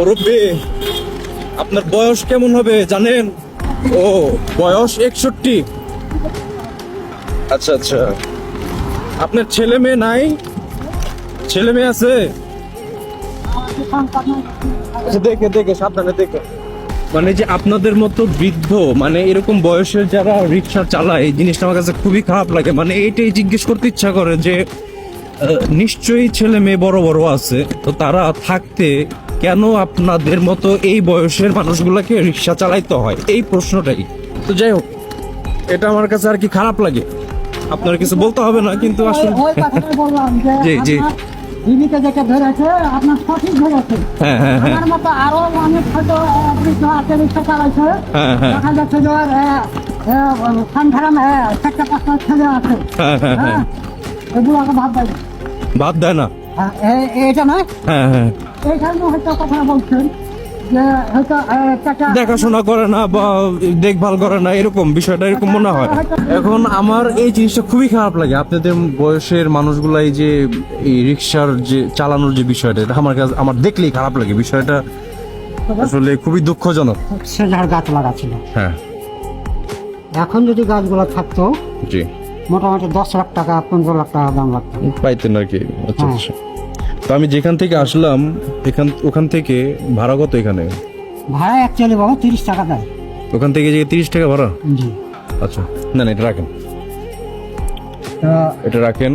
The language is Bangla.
মুরব্বী, আপনার বয়স কেমন হবে জানেন? ও, বয়স একষট্টি। আচ্ছা আচ্ছা। আপনার ছেলে মেয়ে নাই? ছেলে মেয়ে আছে? আচ্ছা দেখে দেখে, সাবধানে দেখে। মানে যে আপনাদের মতো বৃদ্ধ মানে এরকম বয়সের যারা রিক্সা চালায়, এই জিনিসটা আমার কাছে খুবই খারাপ লাগে। মানে এইটাই জিজ্ঞেস করতে ইচ্ছা করে যে নিশ্চয়ই ছেলে মেয়ে বড় বড় আছে, তো তারা থাকতে কেন আপনাদের মতো এই বয়সের মানুষগুলোকে রিক্সা চালাইতে হয়? এই প্রশ্নটাই। তো যাই হোক এটা আমার কাছে আর কি খারাপ লাগে। আপনার কিছু বলতে হবে না কিন্তু আসলে জি, জি। আপনার যেটা ধরেছে আপনার সঠিক ধরেছে হ্যাঁ হ্যাঁ হ্যাঁ। আমার মতো আরও অনেক হয়তো আহ, রিক্সা চালাইছে। দেখা যাচ্ছে যে সান্ধারাম চারটা পাঁচটা ছেলে আছে। এগুলো ভাব দেয় বাদ দেয় না। এটা নয়? হ্যাঁ হ্যাঁ। এইখানে হয়তো কথা বলছেন দেখাশোনা করে না বা দেখভাল করে না এরকম বিষয়টা এরকম মনে হয়। এখন আমার এই জিনিসটা খুবই খারাপ লাগে। আপনাদের বয়সের মানুষগুলাই যে এই রিক্সার যে চালানোর যে বিষয়টা এটা আমার কাছে আমার দেখলেই খারাপ লাগে। বিষয়টা আসলে খুবই দুঃখজনক। গাছ লাগাচ্ছিল। হ্যাঁ। এখন যদি গাছগুলো থাকতো জি। মোটামুটি দশ লাখ টাকা পনেরো লাখ টাকা দাম লাগতো। পাইতেন আর কি। আচ্ছা হ্যাঁ। আচ্ছা। তো আমি যেখান থেকে আসলাম এখান ওখান থেকে ভাড়া কত এখানে? ভাড়া অ্যাকচুয়ালি বাবা তিরিশ টাকা দেয়। ওখান থেকে যে তিরিশ টাকা ভাড়া? জি। আচ্ছা না না এটা রাখেন। এটা রাখেন।